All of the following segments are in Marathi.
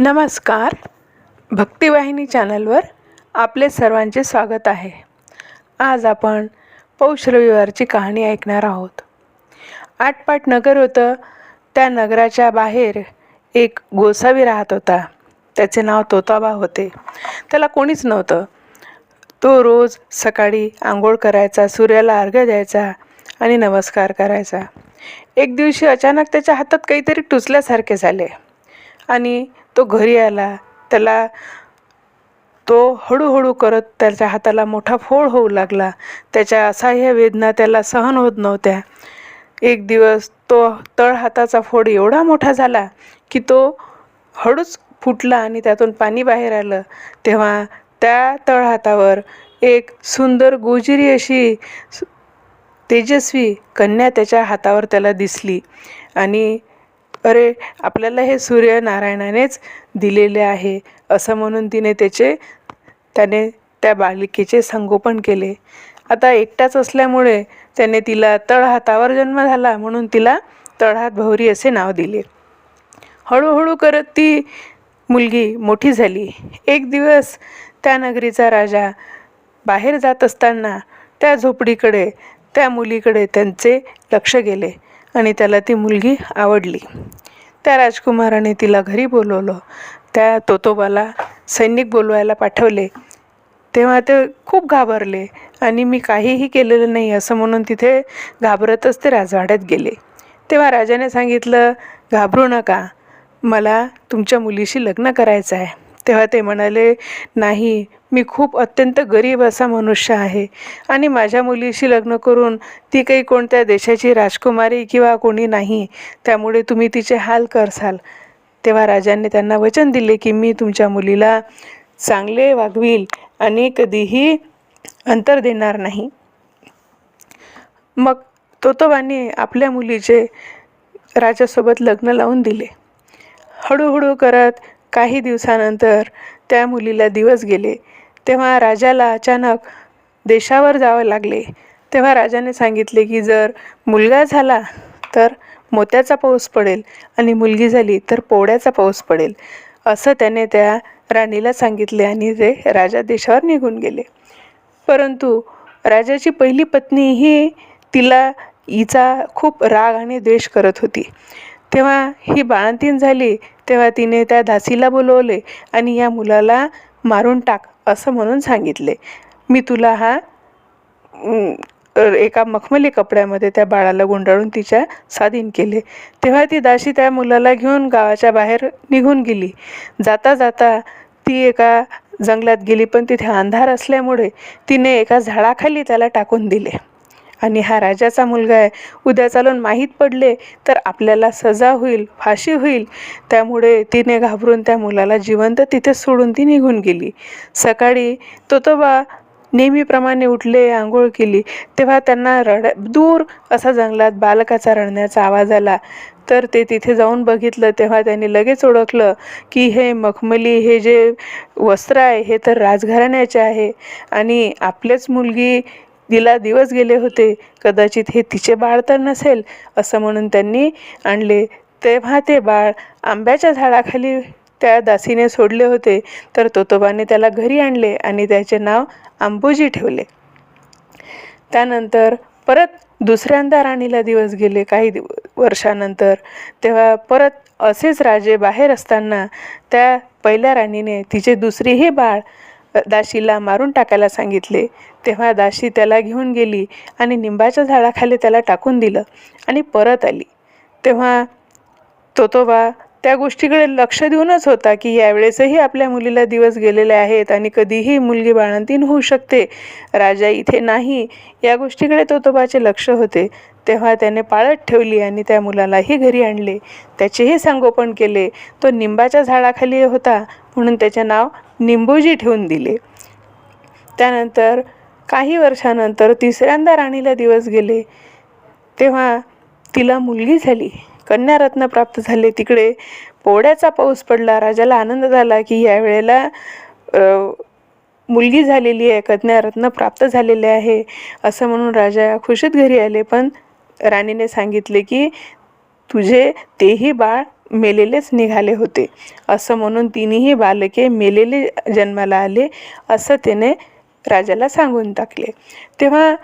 नमस्कार. भक्तिवाहिनी चॅनलवर आपले सर्वांचे स्वागत आहे. आज आपण पौष रविवारची कहाणी ऐकणार आहोत. आटपाट नगर होतं त्या नगराच्या बाहेर एक गोसावी राहत होता. त्याचे नाव तोताबा होते. त्याला कोणीच नव्हतं. तो रोज सकाळी आंघोळ करायचा सूर्याला अर्घ्य द्यायचा आणि नमस्कार करायचा. एक दिवशी अचानक त्याच्या हातात काहीतरी टुचल्यासारखे झाले आणि तो घरी आला. त्याला तो हळूहळू करत त्याच्या हाताला मोठा फोड होऊ लागला. त्याच्या असह्य वेदना त्याला सहन होत नव्हत्या. एक दिवस तो तळ हाताचा फोड एवढा मोठा झाला की तो हळूच फुटला आणि त्यातून पाणी बाहेर आलं. तेव्हा त्या तळहातावर एक सुंदर गोजिरी अशी तेजस्वी कन्या त्याच्या हातावर त्याला दिसली आणि अरे आपल्याला हे सूर्यनारायणानेच दिलेले आहे असं म्हणून तिने त्याचे त्याने त्या बालिकेचे संगोपन केले. आता एकटाच असल्यामुळे त्याने तिला तळहातावर जन्म झाला म्हणून तिला तळहात भौरी असे नाव दिले. हळूहळू करत ती मुलगी मोठी झाली. एक दिवस त्या नगरीचा राजा बाहेर जात असताना त्या झोपडीकडे त्या मुलीकडे त्यांचे लक्ष गेले. आणि त्याला ती मुलगी आवडली. त्या राजकुमाराने तिला घरी बोलवलं. त्या तोतोबाला सैनिक बोलवायला पाठवले. तेव्हा ते खूप घाबरले आणि मी काहीही केलेलं नाही असं म्हणून तिथे घाबरतच ते राजवाड्यात गेले. तेव्हा राजाने सांगितलं घाबरू नका. मला तुमच्या मुलीशी लग्न करायचं आहे तेव्हा ते म्हणाले नाही मी खूप अत्यंत गरीब असा मनुष्य आहे. आणि माझ्या मुलीशी लग्न करून ती काही कोणत्या देशाची राजकुमारी किंवा कोणी नाही त्यामुळे तुम्ही तिचे हाल करसाल. तेव्हा राजाने त्यांना वचन दिले की मी तुमच्या मुलीला चांगले वागवील आणि कधीही अंतर देणार नाही. मग तोतोबाने आपल्या मुलीचे राजासोबत लग्न लावून दिले. हळूहळू करत काही दिवसानंतर त्या मुलीला दिवस गेले. तेव्हा राजाला अचानक देशावर जावं लागले. तेव्हा राजाने सांगितले की जर मुलगा झाला तर मोत्याचा पाऊस पडेल आणि मुलगी झाली तर पोळ्याचा पाऊस पडेल असं त्याने त्या राणीला सांगितले आणि ते राजा देशावर निघून गेले. परंतु राजाची पहिली पत्नी ही तिला हिचा खूप राग आणि द्वेष करत होती. तेव्हा ही बाळंतीण झाली तेव्हा तिने त्या दासीला बोलवले आणि या मुलाला मारून टाक असं म्हणून सांगितले. मी तुला हा एका मखमली कपड्यामध्ये त्या बाळाला गुंडाळून तिच्या साधीन केले. तेव्हा ती दाशी त्या मुलाला घेऊन गावाच्या बाहेर निघून गेली. जाता जाता ती एका जंगलात गेली पण तिथे अंधार असल्यामुळे तिने एका झाडाखाली त्याला टाकून दिले. आणि हा राजाचा मुलगा आहे. उद्या चालून माहीत पडले तर आपल्याला सजा होईल फाशी होईल. त्यामुळे तिने घाबरून त्या मुलाला जिवंत तिथे सोडून ती निघून गेली. सकाळी तोतोबा नेहमीप्रमाणे उठले आंघोळ केली. तेव्हा त्यांना रड दूर असा जंगलात बालकाचा रडण्याचा आवाज आला. तर ते तिथे जाऊन बघितलं. तेव्हा त्यांनी लगेच ओळखलं की हे मखमली हे जे वस्त्र आहे हे तर राजघराण्याचे आहे. आणि आपलेच मुलगी तिला दिवस गेले होते. कदाचित हे तिचे बाळ तर नसेल असं म्हणून त्यांनी आणले. तेव्हा ते बाळ आंब्याच्या झाडाखाली त्या दासीने सोडले होते. तर तोतोबाने त्याला घरी आणले आणि त्याचे नाव आंबोजी ठेवले. त्यानंतर परत दुसऱ्यांदा राणीला दिवस गेले काही दिव वर्षानंतर. तेव्हा परत असेच राजे बाहेर असताना त्या पहिल्या राणीने तिचे दुसरीही बाळ दाशीला मारून टाकायला सांगितले. तेव्हा दाशी त्याला घेऊन गेली आणि निंबाच्या झाडाखाली त्याला टाकून दिलं आणि परत आली. तेव्हा तोतोबा त्या गोष्टीकडे लक्ष देऊनच होता की यावेळेसही आपल्या मुलीला दिवस गेलेले आहेत आणि कधीही मुलगी बाळंतीन होऊ शकते. राजा इथे नाही. या गोष्टीकडे तोतोबाचे लक्ष होते. तेव्हा त्याने पाळत ठेवली आणि त्या मुलालाही घरी आणले. त्याचेही संगोपन केले. तो निंबाच्या झाडाखाली होता म्हणून त्याचे नाव निंबूजी ठेवून दिले. त्यानंतर काही वर्षानंतर तिसऱ्यांदा राणीला दिवस गेले. तेव्हा तिला मुलगी झाली. कन्यारत्न प्राप्त झाले. तिकडे पोळ्याचा पाऊस पडला. राजाला आनंद झाला की यावेळेला मुलगी झालेली आहे. कन्यारत्न प्राप्त झालेले आहे. असं म्हणून राजा खुशीत घरी आले. पण राणीने सांगितले की तुझे तेही बाळ मेलेलेच निघाले होते. असं म्हणून तिन्ही बालके मेलेले जन्माला आले असं त्याने राजाला सांगून टाकले. तेव्हा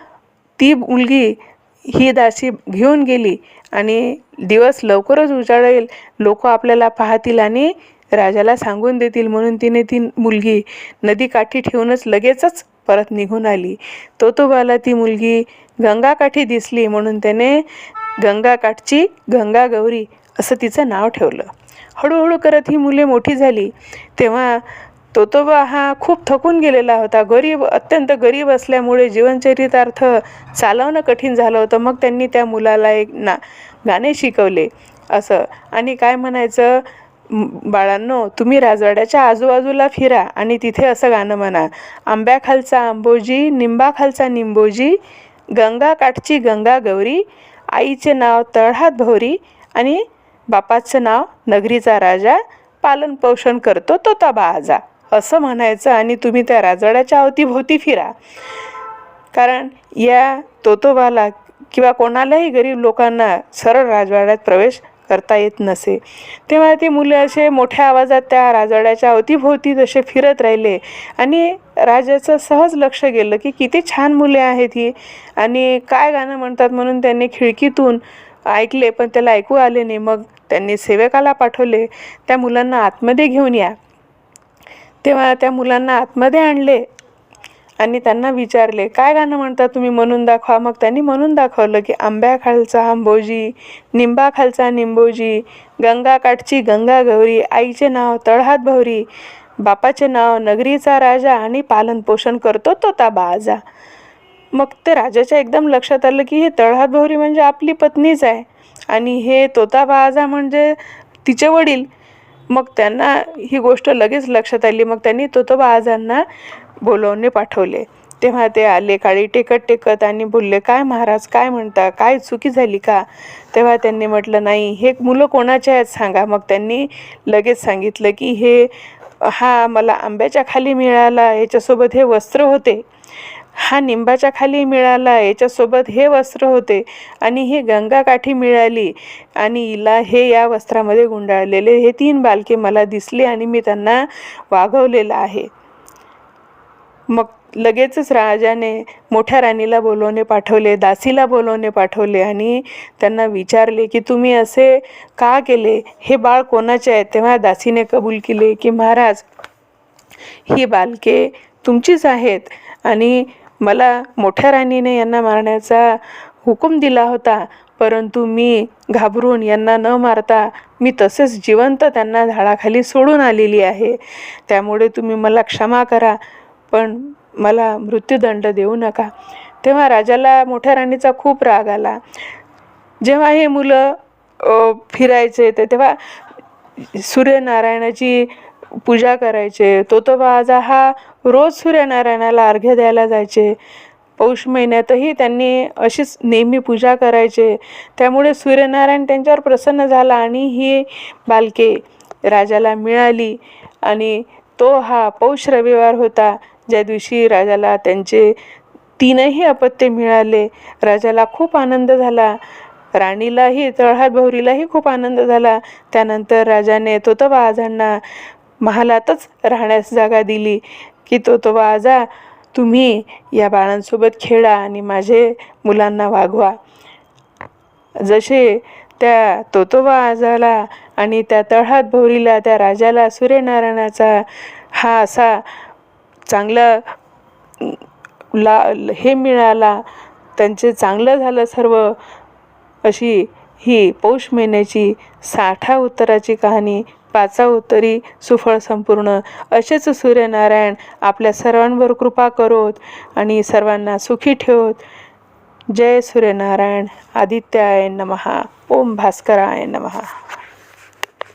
ती मुलगी ही दासी घेऊन गेली आणि दिवस लवकरच उजाडेल लोक आपल्याला पाहतील आणि राजाला सांगून देतील म्हणून तिने ती मुलगी नदीकाठी ठेवूनच लगेचच परत निघून आली. तोतोबाला ती मुलगी गंगाकाठी दिसली म्हणून त्याने गंगाकाठची गंगा गौरी असं तिचं नाव ठेवलं. हळूहळू करत ही मुले मोठी झाली. तेव्हा तोतोबा हा खूप थकून गेलेला होता. गरीब अत्यंत गरीब असल्यामुळे जीवनचरितार्थ चालवणं कठीण झालं होतं. मग त्यांनी त्या मुलाला एक ना गाणे शिकवले असं. आणि काय म्हणायचं? बाळांनो तुम्ही राजवाड्याच्या आजूबाजूला फिरा आणि तिथे असं गाणं म्हणा. आंब्याखालचा आंबोजी निंबाखालचा निंबोजी गंगा काठची गंगा गौरी आईचे नाव तळहात भौरी आणि बापाचं नाव नगरीचा राजा पालन पोषण करतो तोताबा आजा. असं म्हणायचं आणि तुम्ही त्या राजवाड्याच्या अवतीभोवती फिरा. कारण या तोतोबाला किंवा कोणालाही गरीब लोकांना सरळ राजवाड्यात प्रवेश करता येत नसे. तेव्हा ती मुलं असे मोठ्या आवाजात त्या राजवाड्याच्या अवतीभोवती जसे फिरत राहिले. आणि राजाचं सहज लक्ष गेलं की किती छान मुले आहेत ही. आणि काय गाणं म्हणतात म्हणून त्यांनी खिडकीतून ऐकले पण त्याला ऐकू आले नाही. मग त्यांनी सेवकाला पाठवले त्या मुलांना आतमध्ये घेऊन या. तेव्हा त्या मुलांना आतमध्ये आणले. आणि त्यांना विचारले काय गाणं म्हणता तुम्ही? म्हणून दाखवा. मग त्यांनी म्हणून दाखवलं की आंब्याखालचा आंबोजी निंबाखालचा निंबोजी गंगाकाठची गंगा गौरी आईचे नाव तळहात भौरी बापाचे नाव नगरीचा राजा आणि पालनपोषण करतो तोता बाजा. मग ते राजाच्या एकदम लक्षात आलं की हे तळहात भौरी म्हणजे आपली पत्नीच आहे आणि हे तोता बाजा म्हणजे तिचे वडील. मग त्यांना ही गोष्ट लगेच लक्षात आली. मग त्यांनी तोतोबा आजांना बोलवणे पाठवले. तेव्हा ते आले. काळी टेकत टेकत आणि बोलले काय महाराज काय म्हणता? काय चुकी झाली का? तेव्हा त्यांनी म्हटलं नाही हे मुलं कोणाचे आहेत सांगा. मग त्यांनी लगेच सांगितलं की हे हा मला आंब्याच्या खाली मिळाला याच्यासोबत हे वस्त्र होते. हा निंबाच्या खाली मिळाला याच्यासोबत हे वस्त्र होते. आणि हे गंगाकाठी मिळाली. आणि हिला हे या वस्त्रामध्ये गुंडाळलेले. हे तीन बालके मला दिसले आणि मी त्यांना वागवलेलं आहे. मग लगेचच राजाने मोठ्या राणीला बोलवणे पाठवले दासीला बोलवणे पाठवले आणि त्यांना विचारले की तुम्ही असे का केले? हे बाळ कोणाचे आहे? तेव्हा दासीने कबूल केले की महाराज ही बालके तुमचीच आहेत आणि मला मोठ्या राणीने यांना मारण्याचा हुकूम दिला होता परंतु मी घाबरून यांना न मारता मी तसेच जिवंत त्यांना झाडाखाली सोडून आलेली आहे. त्यामुळे तुम्ही मला क्षमा करा पण मला मृत्यूदंड देऊ नका. तेव्हा राजाला मोठ्या राणीचा खूप राग आला. जेव्हा हे मुलं फिरायचे ते तेव्हा सूर्यनारायणाची पूजा करायचे. तोतोबा आजा हा रोज सूर्यनारायणाला अर्घ्य द्यायला जायचे. पौष महिन्यातही त्यांनी अशीच नेहमी पूजा करायचे. त्यामुळे सूर्यनारायण त्यांच्यावर प्रसन्न झाला आणि ही बालके राजाला मिळाली. आणि तो हा पौष रविवार होता. ज्या दिवशी राजाला त्यांचे तीनही अपत्य मिळाले राजाला खूप आनंद झाला. राणीलाही तळहात भौरीलाही खूप आनंद झाला. त्यानंतर राजाने तोतोबा आजांना महालातच राहण्यास जागा दिली की तोतोबा आजा तुम्ही या बाळांसोबत खेळा आणि माझे मुलांना वागवा. जसे त्या तोतोबा आजाला आणि त्या तळहात भौरीला त्या राजाला सूर्यनारायणाचा हा असा चांगला ला हे मिळाला त्यांचे चांगलं झालं सर्व अशी ही पौष महिन्याची साठा उत्तराची कहाणी पाचा उत्तरी सुफळ संपूर्ण असेच सूर्यनारायण आपल्या सर्वांवर कृपा करोत आणि सर्वांना सुखी ठेवत. जय सूर्यनारायण आदित्याय नमहा ओम भास्कराय नमहा